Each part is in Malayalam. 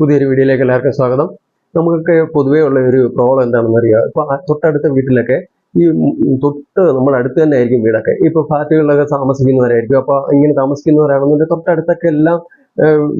പുതിയൊരു വീഡിയോയിലേക്ക് എല്ലാവർക്കും സ്വാഗതം. നമുക്കൊക്കെ പൊതുവേ ഉള്ള ഒരു പ്രോബ്ലം എന്താണെന്ന് അറിയാം ഇപ്പൊ തൊട്ടടുത്ത വീട്ടിലൊക്കെ ഈ തൊട്ട് നമ്മുടെ അടുത്ത് തന്നെ ആയിരിക്കും വീടൊക്കെ. ഇപ്പൊ ഫ്ലാറ്റുകളിലൊക്കെ താമസിക്കുന്നവരായിരിക്കും. അപ്പൊ ഇങ്ങനെ താമസിക്കുന്നവരാണെന്നുണ്ടെങ്കിൽ തൊട്ടടുത്തൊക്കെ എല്ലാം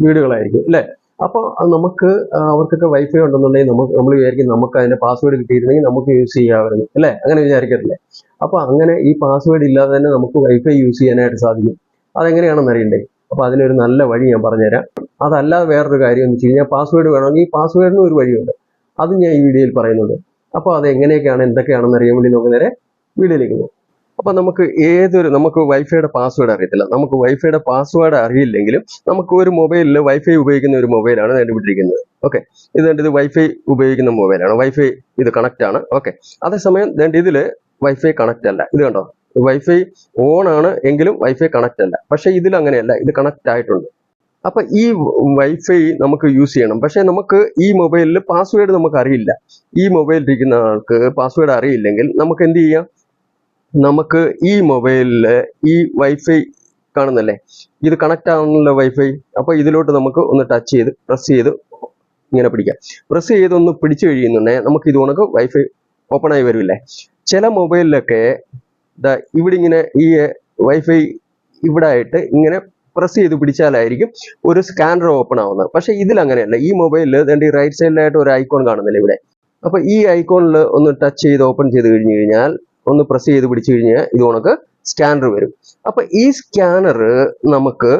വീടുകളായിരിക്കും അല്ലെ? അപ്പൊ നമുക്ക് അവർക്കൊക്കെ വൈഫൈ ഉണ്ടെന്നുണ്ടെങ്കിൽ നമുക്ക് നമ്മൾ വിചാരിക്കും നമുക്ക് അതിന്റെ പാസ്വേഡ് കിട്ടിയിരുന്നെങ്കിൽ നമുക്ക് യൂസ് ചെയ്യാമായിരുന്നു അല്ലെ? അങ്ങനെ വിചാരിക്കത്തില്ലേ? അപ്പൊ അങ്ങനെ ഈ പാസ്വേഡ് ഇല്ലാതെ തന്നെ നമുക്ക് വൈഫൈ യൂസ് ചെയ്യാനായിട്ട് സാധിക്കും. അതെങ്ങനെയാണെന്ന് അറിയണ്ടേ? അപ്പൊ അതിനൊരു നല്ല വഴി ഞാൻ പറഞ്ഞുതരാം. അതല്ലാതെ വേറൊരു കാര്യം എന്ന് വെച്ച് കഴിഞ്ഞാൽ പാസ്വേഡ് വേണമെങ്കിൽ ഈ പാസ്വേഡിന് ഒരു വഴിയുണ്ട്. അത് ഞാൻ ഈ വീഡിയോയിൽ പറയുന്നത് അപ്പോൾ അത് എങ്ങനെയൊക്കെയാണ് എന്തൊക്കെയാണെന്ന് അറിയാൻ വേണ്ടി നമുക്ക് നേരെ വീഡിയോയിലേക്ക് പോകും. അപ്പോൾ നമുക്ക് ഏതൊരു നമുക്ക് വൈഫൈയുടെ പാസ്വേഡ് അറിയത്തില്ല. നമുക്ക് വൈഫൈയുടെ പാസ്വേഡ് അറിയില്ലെങ്കിലും നമുക്ക് ഒരു മൊബൈലിൽ വൈഫൈ ഉപയോഗിക്കുന്ന ഒരു മൊബൈലാണ് കണ്ടുപിടിച്ചിരിക്കുന്നത്. ഓക്കെ ഇത് കണ്ട് ഇത് വൈഫൈ ഉപയോഗിക്കുന്ന മൊബൈലാണ് വൈഫൈ ഇത് കണക്റ്റ് ആണ്. ഓക്കെ അതേസമയം ദണ്ട് ഇതിൽ വൈഫൈ കണക്റ്റ് അല്ല. ഇത് കണ്ടോ? വൈഫൈ ഓൺ ആണ് എങ്കിലും വൈഫൈ കണക്റ്റ് അല്ല. പക്ഷേ ഇതിൽ അങ്ങനെയല്ല ഇത് കണക്റ്റ് ആയിട്ടുണ്ട്. അപ്പൊ ഈ വൈഫൈ നമുക്ക് യൂസ് ചെയ്യണം. പക്ഷെ നമുക്ക് ഈ മൊബൈലിൽ പാസ്വേഡ് നമുക്ക് അറിയില്ല. ഈ മൊബൈലിൽ ഇരിക്കുന്ന ആൾക്ക് പാസ്വേഡ് അറിയില്ലെങ്കിൽ നമുക്ക് എന്ത് ചെയ്യാം? നമുക്ക് ഈ മൊബൈലിൽ ഈ വൈഫൈ കാണുന്നല്ലേ? ഇത് കണക്ട് ആവുന്നില്ല വൈഫൈ അപ്പൊ ഇതിലോട്ട് നമുക്ക് ഒന്ന് ടച്ച് ചെയ്ത് പ്രസ് ചെയ്ത് ഇങ്ങനെ പിടിക്കാം. പ്രസ് ചെയ്ത് ഒന്ന് പിടിച്ചു കഴിയുന്നുണ്ടെങ്കിൽ നമുക്ക് ഇത് കണക്ക് വൈഫൈ ഓപ്പൺ ആയി വരില്ലേ? ചില മൊബൈലിലൊക്കെ ഇവിടെ ഇങ്ങനെ ഈ വൈഫൈ ഇവിടെ ആയിട്ട് ഇങ്ങനെ പ്രസ് ചെയ്ത് പിടിച്ചാലായിരിക്കും ഒരു സ്കാനർ ഓപ്പൺ ആവുന്നത്. പക്ഷേ ഇതിൽ അങ്ങനെയല്ല. ഈ മൊബൈലിൽ ദണ്ട് ഈ റൈറ്റ് സൈഡിലായിട്ട് ഒരു ഐക്കോൺ കാണുന്നില്ല ഇവിടെ. അപ്പോൾ ഈ ഐക്കോണിൽ ഒന്ന് ടച്ച് ചെയ്ത് ഓപ്പൺ ചെയ്ത് കഴിഞ്ഞു കഴിഞ്ഞാൽ ഒന്ന് പ്രസ് ചെയ്ത് പിടിച്ചു കഴിഞ്ഞാൽ ഇത് കണക്ക് സ്കാനർ വരും. അപ്പോൾ ഈ സ്കാനർ നമുക്ക്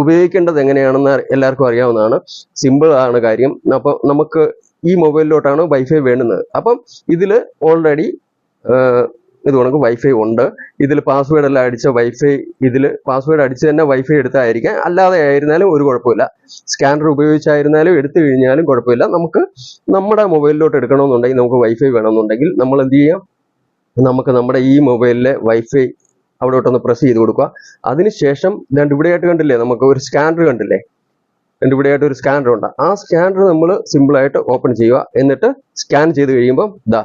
ഉപയോഗിക്കേണ്ടത് എങ്ങനെയാണെന്ന് എല്ലാവർക്കും അറിയാവുന്നതാണ്. സിമ്പിൾ ആണ് കാര്യം. അപ്പൊ നമുക്ക് ഈ മൊബൈലിലോട്ടാണ് വൈഫൈ വേണ്ടുന്നത്. അപ്പം ഇതിൽ ഓൾറെഡി ഇത് കണക്ക് വൈഫൈ ഉണ്ട്. ഇതിൽ പാസ്വേഡ് എല്ലാം അടിച്ച വൈഫൈ ഇതിൽ പാസ്വേഡ് അടിച്ച് തന്നെ വൈഫൈ എടുത്തായിരിക്കാം. അല്ലാതെ ആയിരുന്നാലും ഒരു കുഴപ്പമില്ല. സ്കാനർ ഉപയോഗിച്ചായിരുന്നാലും എടുത്തു കഴിഞ്ഞാലും കുഴപ്പമില്ല. നമുക്ക് നമ്മുടെ മൊബൈലിലോട്ട് എടുക്കണമെന്നുണ്ടെങ്കിൽ നമുക്ക് വൈഫൈ വേണമെന്നുണ്ടെങ്കിൽ നമ്മൾ എന്ത് ചെയ്യാം? നമുക്ക് നമ്മുടെ ഈ മൊബൈലിലെ വൈഫൈ അവിടോട്ടൊന്ന് പ്രസ് ചെയ്ത് കൊടുക്കുക. അതിനുശേഷം രണ്ട് ഇവിടെയായിട്ട് കണ്ടില്ലേ? നമുക്ക് ഒരു സ്കാനർ കണ്ടില്ലേ? രണ്ട് ഇവിടെയായിട്ട് ഒരു സ്കാനർ ഉണ്ട്. ആ സ്കാനർ നമ്മൾ സിമ്പിളായിട്ട് ഓപ്പൺ ചെയ്യുക. എന്നിട്ട് സ്കാൻ ചെയ്ത് കഴിയുമ്പോൾ ദാ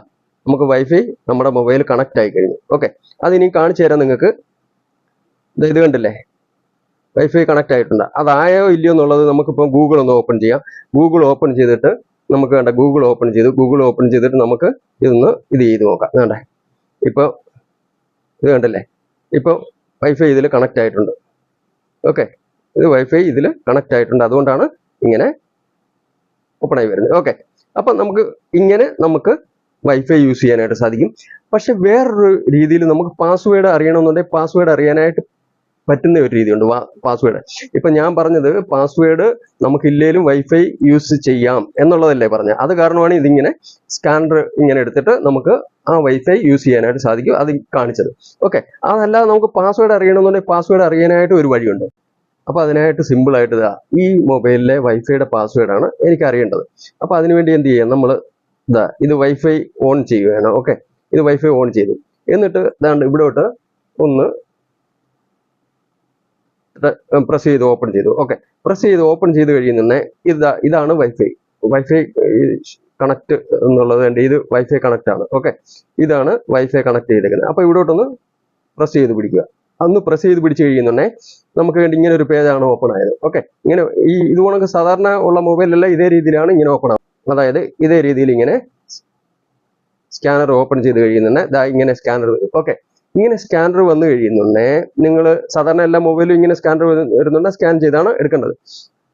നമുക്ക് വൈഫൈ നമ്മുടെ മൊബൈൽ കണക്ട് ആയി കഴിഞ്ഞു. ഓക്കെ അതിനി കാണിച്ചു തരാം നിങ്ങൾക്ക്. ഇത് കണ്ടില്ലേ? വൈഫൈ കണക്ട് ആയിട്ടുണ്ട്. അതായോ ഇല്ലയോ എന്നുള്ളത് നമുക്കിപ്പോൾ ഗൂഗിൾ ഒന്ന് ഓപ്പൺ ചെയ്യാം. ഗൂഗിൾ ഓപ്പൺ ചെയ്തിട്ട് നമുക്ക് വേണ്ട ഗൂഗിൾ ഓപ്പൺ ചെയ്തു. ഗൂഗിൾ ഓപ്പൺ ചെയ്തിട്ട് നമുക്ക് ഇതൊന്ന് ഇത് ചെയ്ത് നോക്കാം. വേണ്ടേ ഇപ്പോൾ ഇത് കണ്ടില്ലേ? ഇപ്പോൾ വൈഫൈ ഇതിൽ കണക്ട് ആയിട്ടുണ്ട്. ഓക്കെ ഇത് വൈഫൈ ഇതിൽ കണക്ട് ആയിട്ടുണ്ട്. അതുകൊണ്ടാണ് ഇങ്ങനെ ഓപ്പൺ ആയി വരുന്നത്. ഓക്കെ അപ്പം നമുക്ക് ഇങ്ങനെ നമുക്ക് വൈഫൈ യൂസ് ചെയ്യാനായിട്ട് സാധിക്കും. പക്ഷെ വേറൊരു രീതിയിൽ നമുക്ക് പാസ്വേഡ് അറിയണമെന്നുണ്ടെങ്കിൽ പാസ്വേഡ് അറിയാനായിട്ട് പറ്റുന്ന ഒരു രീതിയുണ്ട്. പാസ്വേഡ് ഇപ്പൊ ഞാൻ പറഞ്ഞത് പാസ്വേഡ് നമുക്ക് ഇല്ലേലും വൈഫൈ യൂസ് ചെയ്യാം എന്നുള്ളതല്ലേ പറഞ്ഞത്. അത് കാരണമാണ് ഇതിങ്ങനെ സ്കാനർ ഇങ്ങനെ എടുത്തിട്ട് നമുക്ക് ആ വൈഫൈ യൂസ് ചെയ്യാനായിട്ട് സാധിക്കും. അത് കാണിച്ചത്. ഓക്കെ അതല്ലാതെ നമുക്ക് പാസ്വേഡ് അറിയണമെന്നുണ്ടെങ്കിൽ പാസ്വേഡ് അറിയാനായിട്ട് ഒരു വഴിയുണ്ട്. അപ്പൊ അതിനായിട്ട് സിമ്പിൾ ആയിട്ട് ഇതാ ഈ മൊബൈലിലെ വൈഫൈയുടെ പാസ്വേഡ് ആണ് എനിക്ക് അറിയേണ്ടത് അപ്പൊ അതിനുവേണ്ടി എന്ത് ചെയ്യാം? നമ്മൾ ഇതാ ഇത് വൈഫൈ ഓൺ ചെയ്യുകയാണ്. ഓക്കെ ഇത് വൈഫൈ ഓൺ ചെയ്തു. എന്നിട്ട് ഇതാണ്ട് ഇവിടോട്ട് ഒന്ന് പ്രസ് ചെയ്ത് ഓപ്പൺ ചെയ്തു. ഓക്കെ പ്രസ് ചെയ്ത് ഓപ്പൺ ചെയ്ത് കഴിയുന്നേ ഇതാ ഇതാണ് വൈഫൈ വൈഫൈ കണക്ട് എന്നുള്ളത് എന്റെ ഇത് വൈഫൈ കണക്ട് ആണ്. ഓക്കെ ഇതാണ് വൈഫൈ കണക്ട് ചെയ്തേക്കുന്നത്. അപ്പൊ ഇവിടോട്ടൊന്ന് പ്രസ് ചെയ്ത് പിടിക്കുക. അന്ന് പ്രസ് ചെയ്ത് പിടിച്ച് കഴിയുന്നുണ്ടേ നമുക്ക് വേണ്ടി ഇങ്ങനെ ഒരു പേജാണ് ഓപ്പൺ ആയത്. ഓക്കെ ഇങ്ങനെ ഈ ഇതുപോലെ സാധാരണ ഉള്ള മൊബൈലല്ല ഇതേ രീതിയിലാണ് ഇങ്ങനെ ഓപ്പൺ അതായത് ഇതേ രീതിയിൽ ഇങ്ങനെ സ്കാനർ ഓപ്പൺ ചെയ്ത് കഴിയുന്നുണ്ട്. ഇങ്ങനെ സ്കാനർ ഓക്കെ. ഇങ്ങനെ സ്കാനർ വന്നു കഴിയുന്നുണ്ടേ നിങ്ങൾ സാധാരണ എല്ലാ മൊബൈലും ഇങ്ങനെ സ്കാനർ വരുന്നുണ്ട്. സ്കാൻ ചെയ്താണ് എടുക്കേണ്ടത്.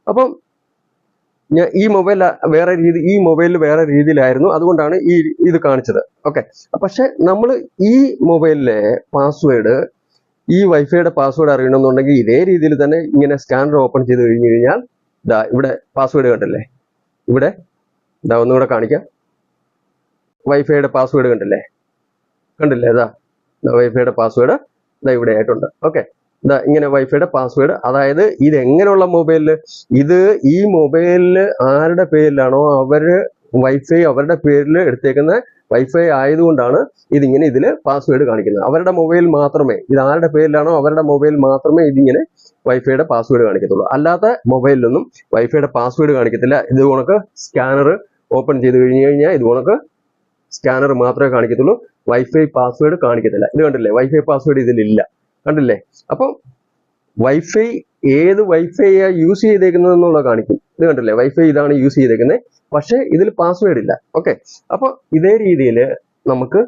അപ്പം ഞാൻ ഈ മൊബൈൽ വേറെ രീതി ഈ മൊബൈലിൽ വേറെ രീതിയിലായിരുന്നു. അതുകൊണ്ടാണ് ഈ ഇത് കാണിച്ചത്. ഓക്കെ. പക്ഷെ നമ്മൾ ഈ മൊബൈലിലെ പാസ്വേഡ് ഈ വൈഫൈയുടെ പാസ്വേഡ് അറിയണമെന്നുണ്ടെങ്കിൽ ഇതേ രീതിയിൽ തന്നെ ഇങ്ങനെ സ്കാനർ ഓപ്പൺ ചെയ്ത് കഴിഞ്ഞു കഴിഞ്ഞാൽ ഇവിടെ പാസ്വേഡ് കണ്ടല്ലേ? ഇവിടെ ഇതാ ഒന്നുകൂടെ കാണിക്കാം. വൈഫൈയുടെ പാസ്വേഡ് കണ്ടില്ലേ? കണ്ടില്ലേ? ഇതാ വൈഫൈയുടെ പാസ്വേഡ് ഇതാ ഇവിടെ ആയിട്ടുണ്ട്. ഓക്കെ ഇതാ ഇങ്ങനെ വൈഫൈയുടെ പാസ്വേഡ് അതായത് ഇത് എങ്ങനെയുള്ള മൊബൈലിൽ ഇത് ഈ മൊബൈലിൽ ആരുടെ പേരിലാണോ അവർ വൈഫൈ അവരുടെ പേരിൽ എടുത്തേക്കുന്ന വൈഫൈ ആയതുകൊണ്ടാണ് ഇതിങ്ങനെ ഇതിൽ പാസ്വേഡ് കാണിക്കുന്നത്. അവരുടെ മൊബൈൽ മാത്രമേ ഇത് ആരുടെ പേരിലാണോ അവരുടെ മൊബൈൽ മാത്രമേ ഇതിങ്ങനെ വൈഫൈയുടെ പാസ്വേഡ് കാണിക്കത്തുള്ളൂ. അല്ലാത്ത മൊബൈലിലൊന്നും വൈഫൈയുടെ പാസ്വേഡ് കാണിക്കത്തില്ല. ഇത് കണക്ക് സ്കാനർ ഓപ്പൺ ചെയ്ത് കഴിഞ്ഞ് കഴിഞ്ഞാൽ ഇത് കണക്ക് സ്കാനർ മാത്രമേ കാണിക്കത്തുള്ളൂ. വൈഫൈ പാസ്വേഡ് കാണിക്കത്തില്ല. ഇത് കണ്ടില്ലേ? വൈഫൈ പാസ്വേഡ് ഇതിലില്ല. കണ്ടില്ലേ? അപ്പം വൈഫൈ ഏത് വൈഫൈ യൂസ് ചെയ്തേക്കുന്നത് എന്നുള്ളത് കാണിക്കും. ഇത് കണ്ടില്ലേ? വൈഫൈ ഇതാണ് യൂസ് ചെയ്തേക്കുന്നത് പക്ഷേ ഇതിൽ പാസ്വേഡ് ഇല്ല. ഓക്കെ അപ്പോൾ ഇതേ രീതിയിൽ നമുക്ക്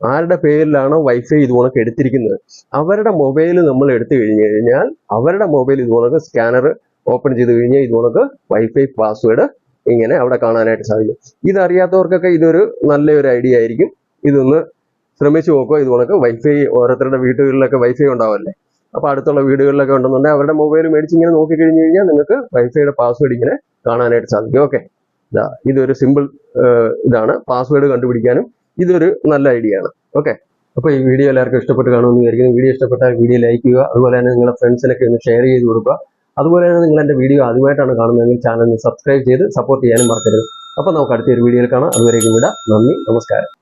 ആരുടെ പേരിലാണോ വൈഫൈ ഇത് കണക്ക് എടുത്തിരിക്കുന്നത്? അവരുടെ മൊബൈൽ നമ്മൾ എടുത്തു കഴിഞ്ഞു കഴിഞ്ഞാൽ അവരുടെ മൊബൈൽ ഇത് കണക്ക് സ്കാനർ ഓപ്പൺ ചെയ്ത് കഴിഞ്ഞാൽ ഇത് കണക്ക് വൈഫൈ പാസ്വേഡ് ഇങ്ങനെ അവിടെ കാണാനായിട്ട് സാധിക്കും. ഇതറിയാത്തവർക്കൊക്കെ ഇതൊരു നല്ലൊരു ഐഡിയ ആയിരിക്കും. ഇതൊന്ന് ശ്രമിച്ചു നോക്കുക. ഇതുപോലൊക്കെ വൈഫൈ ഓരോരുത്തരുടെ വീടുകളിലൊക്കെ വൈഫൈ ഉണ്ടാവല്ലേ? അപ്പോൾ അടുത്തുള്ള വീടുകളിലൊക്കെ ഉണ്ടെന്നുണ്ടെങ്കിൽ അവരുടെ മൊബൈൽ മേടിച്ച് ഇങ്ങനെ നോക്കി കഴിഞ്ഞു കഴിഞ്ഞാൽ നിങ്ങൾക്ക് വൈഫൈയുടെ പാസ്വേഡ് ഇങ്ങനെ കാണാനായിട്ട് സാധിക്കും. ഓക്കെ ഇതാ ഇതൊരു സിമ്പിൾ ഇതാണ്. പാസ്വേഡ് കണ്ടുപിടിക്കാനും ഇതൊരു നല്ല ഐഡിയ ആണ്. ഓക്കെ അപ്പോൾ ഈ വീഡിയോ എല്ലാവർക്കും ഇഷ്ടപ്പെട്ട് കാണുമെന്ന് വിചാരിക്കുന്നു. വീഡിയോ ഇഷ്ടപ്പെട്ടാൽ വീഡിയോ ലൈക്ക് ചെയ്യുക. അതുപോലെ തന്നെ നിങ്ങളുടെ ഫ്രണ്ട്സിനൊക്കെ ഒന്ന് ഷെയർ ചെയ്ത് കൊടുക്കുക. അതുപോലെ തന്നെ നിങ്ങൾ എന്റെ വീഡിയോ ആദ്യമായിട്ടാണ് കാണുന്നതെങ്കിൽ ചാനൽ സബ്സ്ക്രൈബ് ചെയ്ത് സപ്പോർട്ട് ചെയ്യാനും മറക്കരുത്. അപ്പോൾ നമുക്ക് അടുത്തൊരു വീഡിയോയിൽ കാണാം. അതുവരേക്കും വിടാം. നന്ദി നമസ്കാരം.